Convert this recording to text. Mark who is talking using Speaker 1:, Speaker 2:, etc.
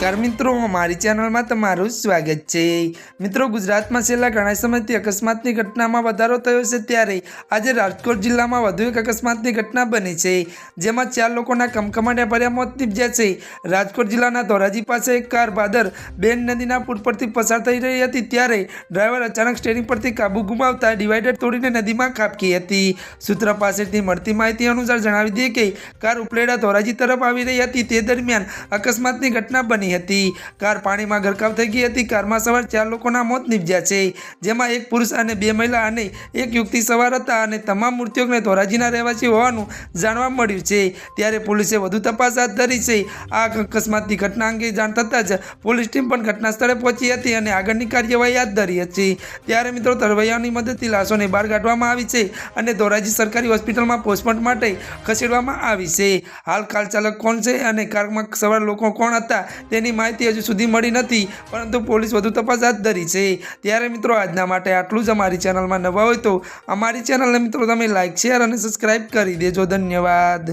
Speaker 1: નમસ્કાર મિત્રો, મારી ચેનલમાં તમારું સ્વાગત છે. મિત્રો, ગુજરાતમાં છેલ્લા ઘણા સમયથી અકસ્માતની ઘટનામાં વધારો થયો છે ત્યારે આજે રાજકોટ જિલ્લામાં વધુ એક અકસ્માતની ઘટના બની છે, જેમાં ચાર લોકોના કમકમાટ્યા ભર્યા મોત નીપજ્યા છે. રાજકોટ જિલ્લાના ધોરાજી પાસે એક કાર બાદર બેન નદીના પુલ પરથી પસાર થઈ રહી હતી ત્યારે ડ્રાઈવર અચાનક સ્ટેરિંગ પરથી કાબુ ગુમાવતા ડિવાઈડર તોડીને નદીમાં ખાબકી હતી. સૂત્ર પાસેથી મળતી માહિતી અનુસાર જણાવી દઈએ કે કાર ઉપલેડા ધોરાજી તરફ આવી રહી હતી. તે દરમિયાન અકસ્માતની ઘટના બની હતી. કાર પાણીમાં ગરકાવ થઈ ગઈ હતી. કારમાં સવાર ચાર લોકોના મોત નીપજ્યા છે. જેમાં એક પુરુષ અને બે મહિલા અને એક યુવતી સવાર હતા અને તમામ મૃત્યુઓને ધોરાજીના રહેવાસી હોવાનું જાણવા મળ્યું છે. ત્યારે પોલીસે વધુ તપાસ હાથ ધરી છે. આ અકસ્માતની ઘટના અંગે જાણ થતાં જ પોલીસ ટીમ પણ ઘટના સ્થળે પહોંચી હતી અને આગળની કાર્યવાહી હાથ ધરી હતી. ત્યારે મિત્રો તરવૈયાની મદદથી લાશોને બહાર કાઢવામાં આવી છે અને ધોરાજી સરકારી હોસ્પિટલમાં પોસ્ટમોર્ટમ માટે ખસેડવામાં આવી છે. હાલ કાર ચાલક કોણ છે અને કારમાં સવાર લોકો કોણ હતા તેની માહિતી હજુ સુધી મળી નથી, પરંતુ પોલીસ વધુ તપાસ હાથ ધરી છે. ત્યારે મિત્રો, આજના માટે આટલું જ અમારી ચેનલમાં નવા હોય તો અમારી ચેનલને મિત્રો તમે લાઇક શેર અને સબસ્ક્રાઈબ કરી દેજો. ધન્યવાદ.